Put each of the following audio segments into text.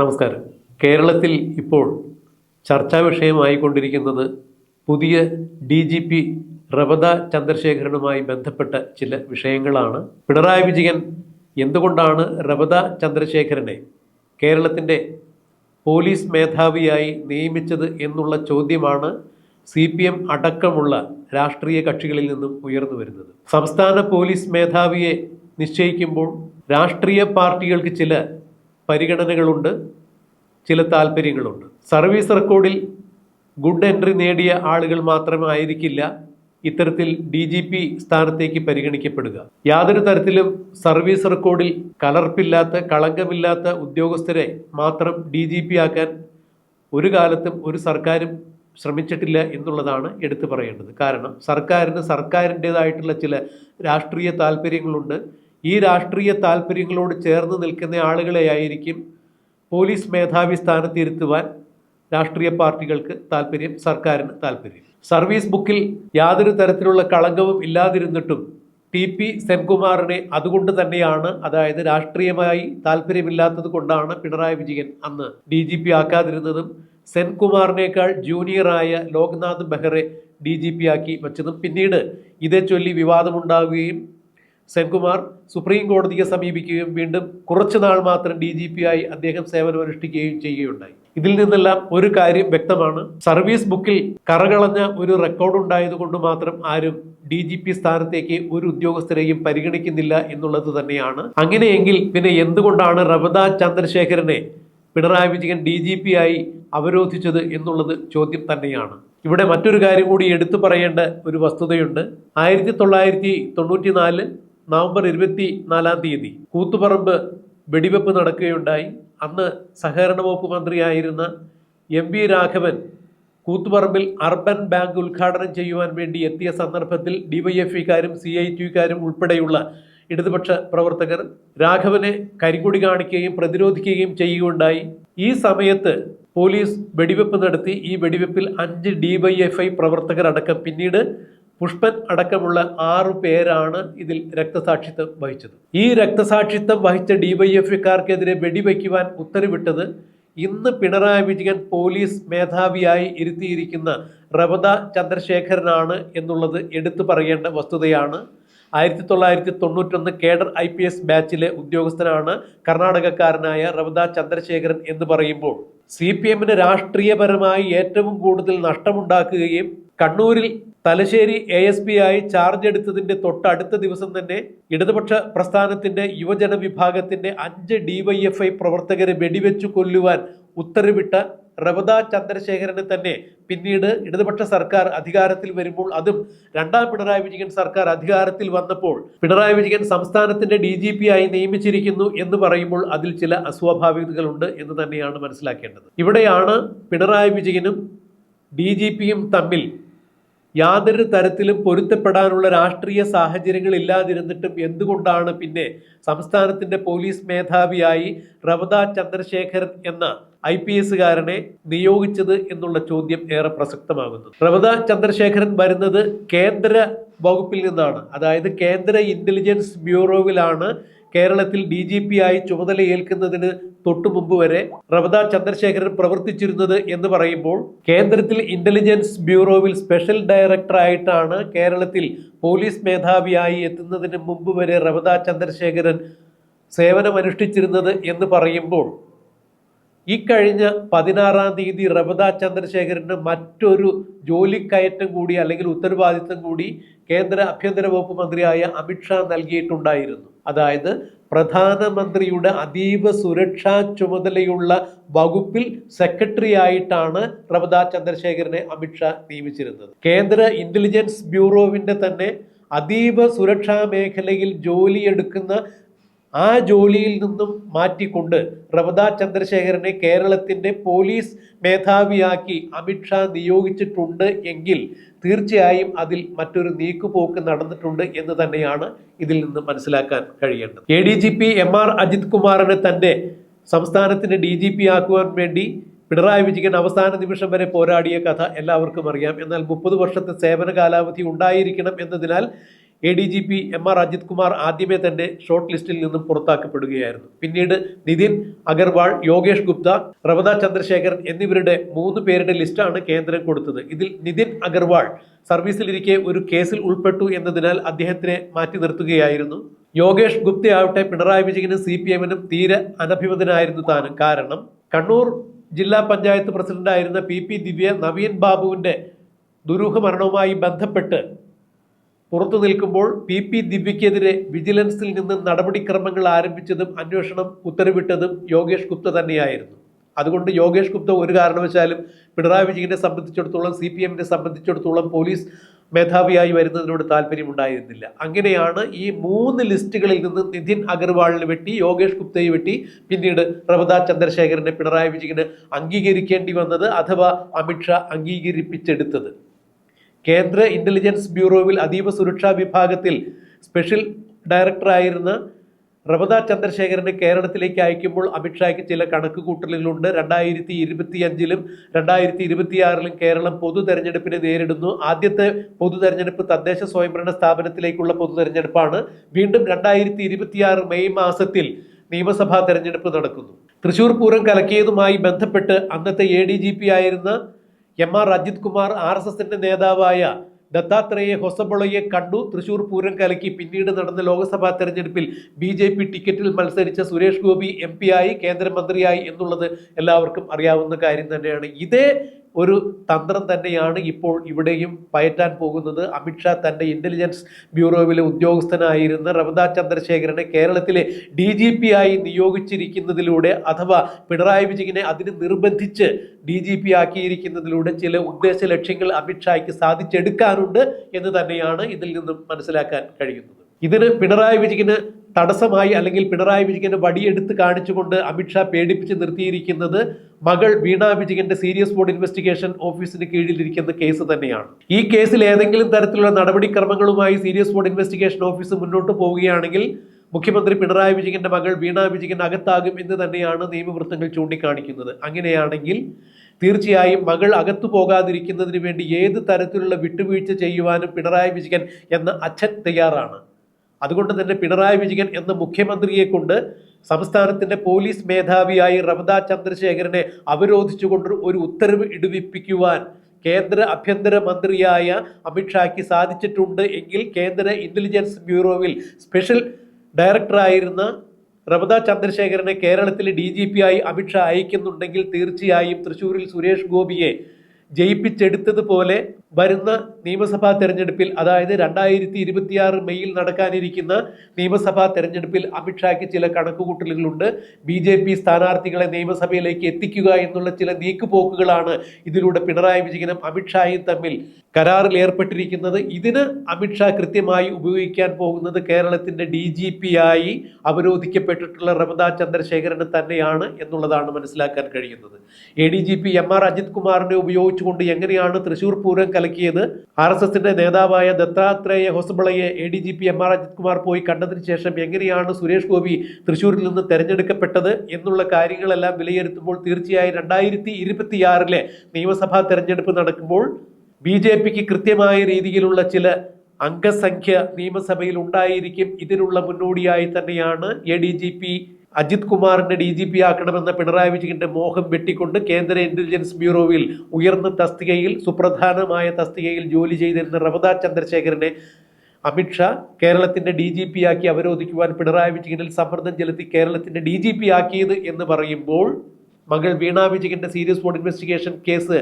നമസ്കാരം. കേരളത്തിൽ ഇപ്പോൾ ചർച്ചാ വിഷയമായിക്കൊണ്ടിരിക്കുന്നത് പുതിയ ഡി ജി പി റവത ചന്ദ്രശേഖരനുമായി ബന്ധപ്പെട്ട ചില വിഷയങ്ങളാണ്. പിണറായി വിജയൻ എന്തുകൊണ്ടാണ് റവത ചന്ദ്രശേഖരനെ കേരളത്തിന്റെ പോലീസ് മേധാവിയായി നിയമിച്ചത് എന്നുള്ള ചോദ്യമാണ് സി പി എം അടക്കമുള്ള രാഷ്ട്രീയ കക്ഷികളിൽ നിന്നും ഉയർന്നു വരുന്നത്. സംസ്ഥാന പോലീസ് മേധാവിയെ നിശ്ചയിക്കുമ്പോൾ രാഷ്ട്രീയ പാർട്ടികൾക്ക് ചില പരിഗണനകളുണ്ട് ചില താല്പര്യങ്ങളുണ്ട് സർവീസ് റെക്കോർഡിൽ ഗുഡ് എൻട്രി നേടിയ ആളുകൾ മാത്രമായിരിക്കില്ല ഇത്തരത്തിൽ ഡി ജി പി സ്ഥാനത്തേക്ക് പരിഗണിക്കപ്പെടുക. യാതൊരു തരത്തിലും സർവീസ് റെക്കോർഡിൽ കലർപ്പില്ലാത്ത കളങ്കമില്ലാത്ത ഉദ്യോഗസ്ഥരെ മാത്രം ഡി ജി പി ആക്കാൻ ഒരു കാലത്തും ഒരു സർക്കാരും ശ്രമിച്ചിട്ടില്ല എന്നുള്ളതാണ് എടുത്തു പറയേണ്ടത്. കാരണം സർക്കാരിന് സർക്കാരിന്റെതായിട്ടുള്ള ചില രാഷ്ട്രീയ താല്പര്യങ്ങളുണ്ട് ഈ രാഷ്ട്രീയ താല്പര്യങ്ങളോട് ചേർന്ന് നിൽക്കുന്ന ആളുകളെ ആയിരിക്കും പോലീസ് മേധാവി സ്ഥാനത്തിരുത്തുവാൻ രാഷ്ട്രീയ പാർട്ടികൾക്ക് താല്പര്യം സർക്കാരിന് താല്പര്യം. സർവീസ് ബുക്കിൽ യാതൊരു തരത്തിലുള്ള കളങ്കവും ഇല്ലാതിരുന്നിട്ടും ടി പി സെൻകുമാറിനെ അതുകൊണ്ട് തന്നെയാണ് അതായത് രാഷ്ട്രീയമായി താല്പര്യമില്ലാത്തത് കൊണ്ടാണ് പിണറായി വിജയൻ അന്ന് ഡി ജി പി ആക്കാതിരുന്നതും സെൻകുമാറിനേക്കാൾ ജൂനിയറായ Loknath Behera D G P ആക്കി വച്ചതും. പിന്നീട് ഇതേ ചൊല്ലി വിവാദമുണ്ടാവുകയും സെൻകുമാർ സുപ്രീം കോടതിയെ സമീപിക്കുകയും വീണ്ടും കുറച്ചു നാൾ മാത്രം ഡി ജി പി ആയി അദ്ദേഹം സേവനമനുഷ്ഠിക്കുകയും ചെയ്യുകയുണ്ടായി. ഇതിൽ നിന്നെല്ലാം ഒരു കാര്യം വ്യക്തമാണ്. സർവീസ് ബുക്കിൽ കറകളഞ്ഞ ഒരു റെക്കോർഡ് ഉണ്ടായതുകൊണ്ട് മാത്രം ആരും ഡി ജി പി സ്ഥാനത്തേക്ക് ഒരു ഉദ്യോഗസ്ഥരെയും പരിഗണിക്കുന്നില്ല എന്നുള്ളത് തന്നെയാണ്. അങ്ങനെയെങ്കിൽ പിന്നെ എന്തുകൊണ്ടാണ് റവദ ചന്ദ്രശേഖരനെ Pinarayi Vijayan D G P ആയി അവരോധിച്ചത് എന്നുള്ളത് ചോദ്യം തന്നെയാണ്. ഇവിടെ മറ്റൊരു കാര്യം കൂടി എടുത്തു പറയേണ്ട ഒരു വസ്തുതയുണ്ട്. ആയിരത്തി തൊള്ളായിരത്തി തൊണ്ണൂറ്റി നാല് നവംബർ ഇരുപത്തി നാലാം തീയതി കൂത്തുപറമ്പ് വെടിവെപ്പ് നടക്കുകയുണ്ടായി. അന്ന് സഹകരണ വകുപ്പ് മന്ത്രിയായിരുന്ന എം വി രാഘവൻ കൂത്തുപറമ്പിൽ അർബൻ ബാങ്ക് ഉദ്ഘാടനം ചെയ്യുവാൻ വേണ്ടി എത്തിയ സന്ദർഭത്തിൽ ഡിവൈഎഫ്ഇക്കാരും സി ഐ ടിക്കാരും ഉൾപ്പെടെയുള്ള ഇടതുപക്ഷ പ്രവർത്തകർ രാഘവനെ കരിങ്കൊടി കാണിക്കുകയും പ്രതിരോധിക്കുകയും ചെയ്യുകയുണ്ടായി. ഈ സമയത്ത് പോലീസ് വെടിവെപ്പ് നടത്തി. ഈ വെടിവെപ്പിൽ അഞ്ച് ഡിവൈഎഫ്ഐ പ്രവർത്തകരടക്കം പിന്നീട് പുഷ്പൻ അടക്കമുള്ള ആറു പേരാണ് ഇതിൽ രക്തസാക്ഷിത്വം വഹിച്ചത്. ഈ രക്തസാക്ഷിത്വം വഹിച്ച ഡിവൈഎഫ്ഐക്കാർക്കെതിരെ വെടിവെക്കുവാൻ ഉത്തരവിട്ടത് ഇന്ന് പിണറായി വിജയൻ പോലീസ് മേധാവിയായി ഇരുത്തിയിരിക്കുന്ന റവത ചന്ദ്രശേഖരനാണ് എന്നുള്ളത് എടുത്തു പറയേണ്ട വസ്തുതയാണ്. ആയിരത്തി തൊള്ളായിരത്തി തൊണ്ണൂറ്റൊന്ന് കേഡർ ഐ പി എസ് ബാച്ചിലെ ഉദ്യോഗസ്ഥനാണ് കർണാടകക്കാരനായ റവത ചന്ദ്രശേഖരൻ എന്ന് പറയുമ്പോൾ. സി പി എമ്മിന് രാഷ്ട്രീയപരമായി ഏറ്റവും കൂടുതൽ നഷ്ടമുണ്ടാക്കുകയും കണ്ണൂരിൽ തലശ്ശേരി എ എസ് പി ആയി ചാർജ് എടുത്തതിന്റെ തൊട്ടടുത്ത ദിവസം തന്നെ ഇടതുപക്ഷ പ്രസ്ഥാനത്തിന്റെ യുവജന വിഭാഗത്തിന്റെ അഞ്ച് ഡിവൈഎഫ്ഐ പ്രവർത്തകരെ വെടിവെച്ചു കൊല്ലുവാൻ ഉത്തരവിട്ട റബദ ചന്ദ്രശേഖരനെ തന്നെ പിന്നീട് ഇടതുപക്ഷ സർക്കാർ അധികാരത്തിൽ വരുമ്പോൾ അതും രണ്ടാം പിണറായി വിജയൻ സർക്കാർ അധികാരത്തിൽ വന്നപ്പോൾ പിണറായി വിജയൻ സംസ്ഥാനത്തിന്റെ ഡി ജി പി ആയി നിയമിച്ചിരിക്കുന്നു എന്ന് പറയുമ്പോൾ അതിൽ ചില അസ്വാഭാവികതകളുണ്ട് എന്ന് തന്നെയാണ് മനസ്സിലാക്കേണ്ടത്. ഇവിടെയാണ് പിണറായി വിജയനും ഡി ജി പിയും തമ്മിൽ യാതൊരു തരത്തിലും പൊരുത്തപ്പെടാനുള്ള രാഷ്ട്രീയ സാഹചര്യങ്ങൾ ഇല്ലാതിരുന്നിട്ടും എന്തുകൊണ്ടാണ് പിന്നെ സംസ്ഥാനത്തിന്റെ പോലീസ് മേധാവിയായി റവദ ചന്ദ്രശേഖരൻ എന്ന ഐ പി എസുകാരനെ നിയോഗിച്ചത് എന്നുള്ള ചോദ്യം ഏറെ പ്രസക്തമാകുന്നു. റവദ ചന്ദ്രശേഖരൻ വരുന്നത് കേന്ദ്ര വകുപ്പിൽ നിന്നാണ്. അതായത് കേന്ദ്ര ഇന്റലിജൻസ് ബ്യൂറോവിലാണ് കേരളത്തിൽ ഡി ജി പി ആയി ചുമതലയേൽക്കുന്നതിന് തൊട്ടു മുമ്പ് വരെ റവദ ചന്ദ്രശേഖരൻ പ്രവർത്തിച്ചിരുന്നത് എന്ന് പറയുമ്പോൾ കേന്ദ്രത്തിൽ ഇന്റലിജൻസ് ബ്യൂറോവിൽ സ്പെഷ്യൽ ഡയറക്ടറായിട്ടാണ് കേരളത്തിൽ പോലീസ് മേധാവിയായി എത്തുന്നതിന് മുമ്പ് വരെ റവദ ചന്ദ്രശേഖരൻ സേവനമനുഷ്ഠിച്ചിരുന്നത് എന്ന് പറയുമ്പോൾ ഈ കഴിഞ്ഞ പതിനാറാം തീയതി റബദ ചന്ദ്രശേഖരന് മറ്റൊരു ജോലിക്കയറ്റം കൂടി അല്ലെങ്കിൽ ഉത്തരവാദിത്തം കൂടി കേന്ദ്ര ആഭ്യന്തര വകുപ്പ് മന്ത്രിയായ അമിത്ഷാ നൽകിയിട്ടുണ്ടായിരുന്നു. അതായത് പ്രധാനമന്ത്രിയുടെ അതീവ സുരക്ഷാ ചുമതലയുള്ള വകുപ്പിൽ സെക്രട്ടറി ആയിട്ടാണ് റവദ ചന്ദ്രശേഖരനെ അമിത്ഷാ നിയമിച്ചിരുന്നത്. കേന്ദ്ര ഇന്റലിജൻസ് ബ്യൂറോവിന്റെ തന്നെ അതീവ സുരക്ഷാ മേഖലയിൽ ജോലിയെടുക്കുന്ന ആ ജോലിയിൽ നിന്നും മാറ്റിക്കൊണ്ട് റവദ ചന്ദ്രശേഖരനെ കേരളത്തിന്റെ പോലീസ് മേധാവിയാക്കി അമിത്ഷാ നിയോഗിച്ചിട്ടുണ്ട് എങ്കിൽ തീർച്ചയായും അതിൽ മറ്റൊരു നീക്കുപോക്ക് നടന്നിട്ടുണ്ട് എന്ന് തന്നെയാണ് ഇതിൽ നിന്ന് മനസ്സിലാക്കാൻ കഴിയേണ്ടത്. A D G P M R Ajith കുമാറിനെ തന്റെ സംസ്ഥാനത്തിന്റെ ഡി ജി പി ആക്കുവാൻ വേണ്ടി പിണറായി വിജയൻ അവസാന നിമിഷം വരെ പോരാടിയ കഥ എല്ലാവർക്കും അറിയാം. എന്നാൽ മുപ്പത് വർഷത്തെ സേവന കാലാവധി ഉണ്ടായിരിക്കണം എന്നതിനാൽ A D G P M R Ajith Kumar ആദ്യമേ തന്നെ ഷോർട്ട് ലിസ്റ്റിൽ നിന്നും പുറത്താക്കപ്പെടുകയായിരുന്നു. പിന്നീട് നിതിൻ അഗർവാൾ യോഗേഷ് ഗുപ്ത റവദ ചന്ദ്രശേഖരൻ എന്നിവരുടെ മൂന്ന് പേരുടെ ലിസ്റ്റാണ് കേന്ദ്രം കൊടുത്തത്. ഇതിൽ നിതിൻ അഗർവാൾ സർവീസിലിരിക്കെ ഒരു കേസിൽ ഉൾപ്പെട്ടു എന്നതിനാൽ അദ്ദേഹത്തിനെ മാറ്റി നിർത്തുകയായിരുന്നു. യോഗേഷ് ഗുപ്തയാവട്ടെ പിണറായി വിജയനും സി പി എമ്മിനും തീരെ അനഭിമതനായിരുന്നു താൻ. കാരണം കണ്ണൂർ ജില്ലാ പഞ്ചായത്ത് പ്രസിഡന്റായിരുന്ന പി പി ദിവ്യ നവീൻ ബാബുവിന്റെ ദുരൂഹ മരണവുമായി ബന്ധപ്പെട്ട് പുറത്തു നിൽക്കുമ്പോൾ പി പി ദിബിക്കെതിരെ വിജിലൻസിൽ നിന്ന് നടപടിക്രമങ്ങൾ ആരംഭിച്ചതും അന്വേഷണം ഉത്തരവിട്ടതും യോഗേഷ് ഗുപ്ത തന്നെയായിരുന്നു. അതുകൊണ്ട് യോഗേഷ് ഗുപ്ത ഒരു കാരണവശാലും പിണറായി വിജയനെ സംബന്ധിച്ചിടത്തോളം സി പി എമ്മിനെ സംബന്ധിച്ചിടത്തോളം പോലീസ് മേധാവിയായി വരുന്നതിനോട് താല്പര്യമുണ്ടായിരുന്നില്ല. അങ്ങനെയാണ് ഈ മൂന്ന് ലിസ്റ്റുകളിൽ നിന്ന് നിതിൻ അഗർവാളിനെ വെട്ടി യോഗേഷ് ഗുപ്തയെ വെട്ടി പിന്നീട് പ്രഭത ചന്ദ്രശേഖരനെ പിണറായി വിജയന് അംഗീകരിക്കേണ്ടി വന്നത് അഥവാ അമിത്ഷാ അംഗീകരിപ്പിച്ചെടുത്തത്. കേന്ദ്ര ഇന്റലിജൻസ് ബ്യൂറോവിൽ അതീവ സുരക്ഷാ വിഭാഗത്തിൽ സ്പെഷ്യൽ ഡയറക്ടറായിരുന്ന റമദ ചന്ദ്രശേഖരനെ കേരളത്തിലേക്ക് അയക്കുമ്പോൾ അമിത്ഷായ്ക്ക് ചില കണക്കുകൂട്ടലുകളുണ്ട്. രണ്ടായിരത്തി ഇരുപത്തി അഞ്ചിലും രണ്ടായിരത്തി ഇരുപത്തിയാറിലും കേരളം പൊതു തെരഞ്ഞെടുപ്പിനെ നേരിടുന്നു. ആദ്യത്തെ പൊതു തെരഞ്ഞെടുപ്പ് തദ്ദേശ സ്വയംഭരണ സ്ഥാപനത്തിലേക്കുള്ള പൊതു തെരഞ്ഞെടുപ്പാണ്. വീണ്ടും രണ്ടായിരത്തി ഇരുപത്തിയാറ് മെയ് മാസത്തിൽ നിയമസഭാ തെരഞ്ഞെടുപ്പ് നടക്കുന്നു. തൃശൂർ പൂരം കലക്കിയതുമായി ബന്ധപ്പെട്ട് അന്നത്തെ എ ഡി ജി പി ആയിരുന്ന M R Ajith Kumar R S എസിന്റെ നേതാവായ ദത്താത്രേയ ഹൊസബൊളയെ കണ്ടു. തൃശൂർ പൂരം കലക്കി പിന്നീട് നടന്ന ലോക്സഭാ തെരഞ്ഞെടുപ്പിൽ ബി ജെ പി ടിക്കറ്റിൽ മത്സരിച്ച സുരേഷ് ഗോപി എം പി ആയി കേന്ദ്രമന്ത്രിയായി എന്നുള്ളത് എല്ലാവർക്കും അറിയാവുന്ന കാര്യം തന്നെയാണ്. ഇതേ ഒരു തന്ത്രം തന്നെയാണ് ഇപ്പോൾ ഇവിടെയും പയറ്റാൻ പോകുന്നത്. അമിത്ഷാ തന്റെ ഇന്റലിജൻസ് ബ്യൂറോവിലെ ഉദ്യോഗസ്ഥനായിരുന്ന റവദ ചന്ദ്രശേഖരനെ കേരളത്തിലെ ഡി ജി പി ആയി നിയോഗിച്ചിരിക്കുന്നതിലൂടെ അഥവാ പിണറായി വിജയനെ അതിന് നിർബന്ധിച്ച് ഡി ജി പി ആക്കിയിരിക്കുന്നതിലൂടെ ചില ഉദ്ദേശ ലക്ഷ്യങ്ങൾ അമിത്ഷായ്ക്ക് സാധിച്ചെടുക്കാനുണ്ട് എന്ന് തന്നെയാണ് ഇതിൽ നിന്നും മനസ്സിലാക്കാൻ കഴിയുന്നത്. ഇതിന് പിണറായി വിജയന് തടസ്സമായി അല്ലെങ്കിൽ പിണറായി വിജയന്റെ വടിയെടുത്ത് കാണിച്ചുകൊണ്ട് അമിത്ഷാ പേടിപ്പിച്ച് നിർത്തിയിരിക്കുന്നത് മകൾ വീണ വിജയന്റെ സീരിയസ് ബോർഡ് ഇൻവെസ്റ്റിഗേഷൻ ഓഫീസിന് കീഴിലിരിക്കുന്ന കേസ് തന്നെയാണ്. ഈ കേസിൽ ഏതെങ്കിലും തരത്തിലുള്ള നടപടിക്രമങ്ങളുമായി സീരിയസ് ബോർഡ് ഇൻവെസ്റ്റിഗേഷൻ ഓഫീസ് മുന്നോട്ട് പോവുകയാണെങ്കിൽ മുഖ്യമന്ത്രി പിണറായി വിജയന്റെ മകൾ വീണ വിജയൻ അകത്താകും എന്ന് തന്നെയാണ് നിയമവൃത്തങ്ങൾ ചൂണ്ടിക്കാണിക്കുന്നത്. അങ്ങനെയാണെങ്കിൽ തീർച്ചയായും മകൾ അകത്തു പോകാതിരിക്കുന്നതിന് വേണ്ടി ഏത് തരത്തിലുള്ള വിട്ടുവീഴ്ച ചെയ്യുവാനും പിണറായി വിജയൻ എന്ന അച്ഛൻ തയ്യാറാണ്. അതുകൊണ്ട് തന്നെ പിണറായി വിജയൻ എന്ന മുഖ്യമന്ത്രിയെ കൊണ്ട് സംസ്ഥാനത്തിന്റെ പോലീസ് മേധാവിയായി റമദ ചന്ദ്രശേഖരനെ അവരോധിച്ചുകൊണ്ട് ഒരു ഉത്തരവ് ഇടുവിപ്പിക്കുവാൻ കേന്ദ്ര ആഭ്യന്തര മന്ത്രിയായ അമിത്ഷായ്ക്ക് സാധിച്ചിട്ടുണ്ട് എങ്കിൽ കേന്ദ്ര ഇന്റലിജൻസ് ബ്യൂറോവിൽ സ്പെഷ്യൽ ഡയറക്ടറായിരുന്ന റമദ ചന്ദ്രശേഖരനെ കേരളത്തിലെ ഡി ജി പി ആയി അമിത്ഷാ അയക്കുന്നുണ്ടെങ്കിൽ തീർച്ചയായും തൃശ്ശൂരിൽ സുരേഷ് ഗോപിയെ ജയിപ്പിച്ചെടുത്തതുപോലെ വരുന്ന നിയമസഭാ തെരഞ്ഞെടുപ്പിൽ അതായത് രണ്ടായിരത്തി ഇരുപത്തിയാറ് മെയ്യിൽ നടക്കാനിരിക്കുന്ന നിയമസഭാ തെരഞ്ഞെടുപ്പിൽ അമിത്ഷായ്ക്ക് ചില കണക്കുകൂട്ടലുകളുണ്ട്. ബി ജെ പി സ്ഥാനാർത്ഥികളെ നിയമസഭയിലേക്ക് എത്തിക്കുക എന്നുള്ള ചില നീക്കുപോക്കുകളാണ് ഇതിലൂടെ പിണറായി വിജയനും അമിത്ഷായും തമ്മിൽ. കരാറിൽ ഏർപ്പെട്ടിരിക്കുന്നത് ഇതിന് അമിത്ഷാ കൃത്യമായി ഉപയോഗിക്കാൻ പോകുന്നത് കേരളത്തിന്റെ ഡി ജി പി ആയി അവരോധിക്കപ്പെട്ടിട്ടുള്ള റമദ ചന്ദ്രശേഖരന് തന്നെയാണ് എന്നുള്ളതാണ് മനസ്സിലാക്കാൻ കഴിയുന്നത്. A D G P M R Ajith Kumar ഉപയോഗിച്ചുകൊണ്ട് എങ്ങനെയാണ് തൃശൂർ പൂരം കലക്കിയത്? ആർ എസ് എസിന്റെ നേതാവായ Dattatreya ഹൊസബളയെ A D G P M R Ajith Kumar പോയി കണ്ടതിന് ശേഷം എങ്ങനെയാണ് സുരേഷ് ഗോപി തൃശൂരിൽ നിന്ന് തെരഞ്ഞെടുക്കപ്പെട്ടത് എന്നുള്ള കാര്യങ്ങളെല്ലാം വിലയിരുത്തുമ്പോൾ തീർച്ചയായും രണ്ടായിരത്തി ഇരുപത്തിയാറിലെ നിയമസഭാ തെരഞ്ഞെടുപ്പ് നടക്കുമ്പോൾ ബി ജെ പിക്ക് കൃത്യമായ രീതിയിലുള്ള ചില അംഗസംഖ്യ നിയമസഭയിൽ ഉണ്ടായിരിക്കും. ഇതിനുള്ള മുന്നോടിയായി തന്നെയാണ് A D G P Ajith കുമാറിന്റെ ഡി ജി പി ആക്കണമെന്ന പിണറായി വിജയന്റെ മോഹം വെട്ടിക്കൊണ്ട് കേന്ദ്ര ഇന്റലിജൻസ് ബ്യൂറോയിൽ ഉയർന്ന തസ്തികയിൽ സുപ്രധാനമായ തസ്തികയിൽ ജോലി ചെയ്തിരുന്ന റവദ ചന്ദ്രശേഖരനെ അമിത്ഷാ കേരളത്തിന്റെ ഡി ജി പി ആക്കി അവരോധിക്കുവാൻ പിണറായി വിജയനിൽ സമ്മർദ്ദം ചെലുത്തി കേരളത്തിന്റെ ഡി ജി പി ആക്കിയത് എന്ന് പറയുമ്പോൾ മകൾ വീണ വിജയന്റെ സീരിയസ് ഫോൺ ഇൻവെസ്റ്റിഗേഷൻ കേസ്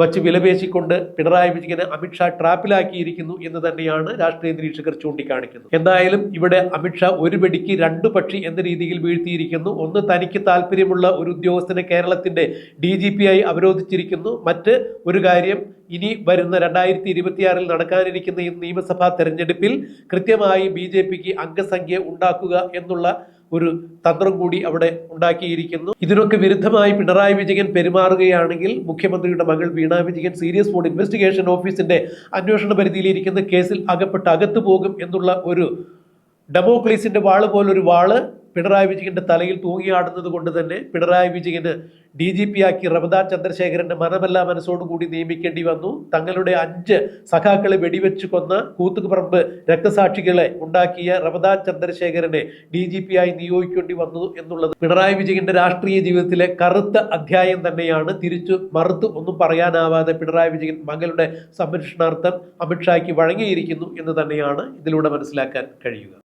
വച്ച് വിലപേശിക്കൊണ്ട് പിണറായി വിജയനെ അമിത്ഷാ ട്രാപ്പിലാക്കിയിരിക്കുന്നു എന്ന് തന്നെയാണ് രാഷ്ട്രീയ നിരീക്ഷകർ ചൂണ്ടിക്കാണിക്കുന്നത്. എന്തായാലും ഇവിടെ അമിത്ഷാ ഒരു വെടിക്ക് രണ്ടു പക്ഷി എന്ന രീതിയിൽ വീഴ്ത്തിയിരിക്കുന്നു. ഒന്ന് തനിക്ക് താല്പര്യമുള്ള ഒരു ഉദ്യോഗസ്ഥനെ കേരളത്തിന്റെ ഡി ജി പി ആയി അവരോധിച്ചിരിക്കുന്നു. മറ്റ് ഒരു കാര്യം ഇനി വരുന്ന രണ്ടായിരത്തി ഇരുപത്തിയാറിൽ നടക്കാനിരിക്കുന്ന ഈ നിയമസഭാ തെരഞ്ഞെടുപ്പിൽ കൃത്യമായി ബി ജെ പിക്ക് അംഗസംഖ്യ ഉണ്ടാക്കുക എന്നുള്ള ഒരു തന്ത്രം കൂടി അവിടെ ഉണ്ടാക്കിയിരിക്കുന്നു. ഇതിനൊക്കെ വിരുദ്ധമായി പിണറായി വിജയൻ പെരുമാറുകയാണെങ്കിൽ മുഖ്യമന്ത്രിയുടെ മകൾ Veena Vijayan serious fraud investigation ഓഫീസിന്റെ അന്വേഷണ പരിധിയിലിരിക്കുന്ന കേസിൽ അകപ്പെട്ട് അകത്തു പോകും എന്നുള്ള ഒരു ഡെമോക്ലീസിന്റെ വാൾ പോലൊരു വാൾ പിണറായി വിജയന്റെ തലയിൽ തൂങ്ങിയാടുന്നത് കൊണ്ട് തന്നെ പിണറായി വിജയന് ഡി ജി പി ആക്കി റമദാ ചന്ദ്രശേഖരന്റെ മനമെല്ലാം മനസ്സോടുകൂടി നിയമിക്കേണ്ടി വന്നു. തങ്ങളുടെ അഞ്ച് സഖാക്കളെ വെടിവെച്ച് കൊന്ന കൂത്തുപറമ്പ് രക്തസാക്ഷികളെ ഉണ്ടാക്കിയ റമദാ ചന്ദ്രശേഖരനെ ഡി ജി പി ആയി നിയോഗിക്കേണ്ടി വന്നു എന്നുള്ളത് പിണറായി വിജയന്റെ രാഷ്ട്രീയ ജീവിതത്തിലെ കറുത്ത അധ്യായം തന്നെയാണ്. തിരിച്ചു മറുത്ത് ഒന്നും പറയാനാവാതെ പിണറായി വിജയൻ മകളുടെ സംരക്ഷണാർത്ഥം അമിത്ഷായ്ക്ക് വഴങ്ങിയിരിക്കുന്നു എന്ന് തന്നെയാണ് ഇതിലൂടെ മനസ്സിലാക്കാൻ കഴിയുക.